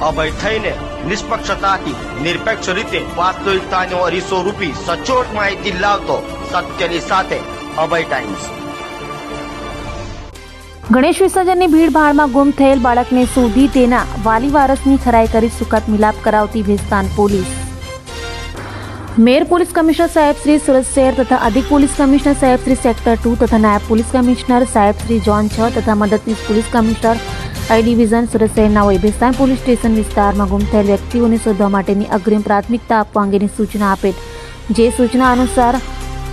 અભય થઈને નિષ્પક્ષતાથી નિરપેક્ષ રીતે વાસ્તવિકતાનો અરીસો રૂપી સચોટ માહિતી લાવતો સત્યની સાથે અભય ટાઈમ્સ. ગણેશ વિસર્જનની ભીડભાડમાં ગુમ થયેલ બાળકને શોધી તેના વાલી વારસની ખરાઈ કરી સુખદ મિલાપ કરાવતી Bhestan police. Mayor police commissioner સાહેબ શ્રી સુરત શહેર તથા અધિક પોલીસ કમિશનર સાહેબ શ્રી સેક્ટર ટુ તથા નાયબ પોલીસ કમિશનર સાહેબ શ્રી જોન છ તથા મદદનીશ police commissioner I division Surat શહેરના ભેસ્તાન પોલીસ સ્ટેશન વિસ્તારમાં ગુમ થયેલ વ્યક્તિઓને શોધવા માટેની અગ્રિમ પ્રાથમિકતા આપવા અંગેની સૂચના આપેલ જે સૂચના અનુસાર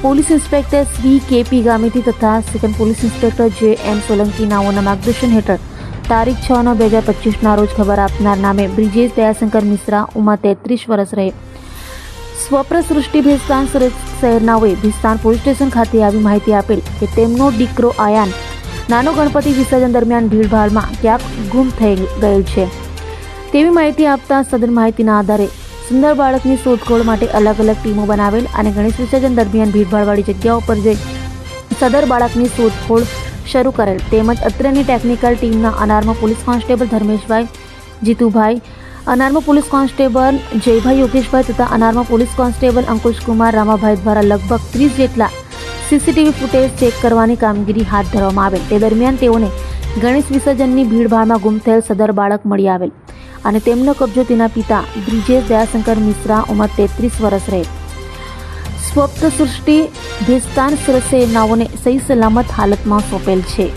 police inspector Shri K P ગામિતી તથા સેકન્ડ પોલીસ ઇન્સ્પેક્ટર જે એમ સોલંકી નાઓના માર્ગદર્શન હેઠળ તારીખ છ નવ બે હજાર પચીસના રોજ ખબર આપનાર નામે બ્રિજેશ દયાશંકર મિશ્રા ઉંમર તેત્રીસ વર્ષ રહે. સ્વપ્રસૃષ્ટિ ભેસ્તાન સુરત શહેરનાઓએ ભેસ્તાન પોલીસ સ્ટેશન ખાતે આવી માહિતી આપેલ કે તેમનો દીકરો આયાન નાનો ગણપતિ વિસર્જન દરમિયાન ભીડભાડમાં ક્યાંક ગુમ થઈ ગયેલ છે. તેવી માહિતી આપતા સદર માહિતીના આધારે સુંદર બાળકની શોધખોળ માટે અલગ અલગ ટીમો બનાવેલ અને ગણેશ વિસર્જન દરમિયાન ભીડભાડવાળી જગ્યાઓ પર જઈ સદર બાળકની શોધખોળ શરૂ કરેલ. તેમજ અત્રેની ટેકનિકલ ટીમના unarmed police constable Dharmeshbhai Jitubhai, unarmed police constable Jaybhai Yogeshbhai તથા unarmed police constable Ankushkumar Ramabhai દ્વારા લગભગ ત્રીસ જેટલા સીસીટીવી ફૂટેજ ચેક કરવાની કામગીરી હાથ ધરવામાં આવેલ. તે દરમિયાન તેઓને ગણેશ વિસર્જનની ભીડભાડમાં ગુમ થયેલ સદર બાળક મળી આવેલ અને તેમનો કબજો તેના પિતા બ્રિજેશ દયાશંકર મિશ્રા ઉંમર તેત્રીસ વર્ષ રહે. સ્વપ્ત સૃષ્ટિ ભેસ્તાન સરસે નાઓને સહી સલામત હાલતમાં સોંપેલ છે.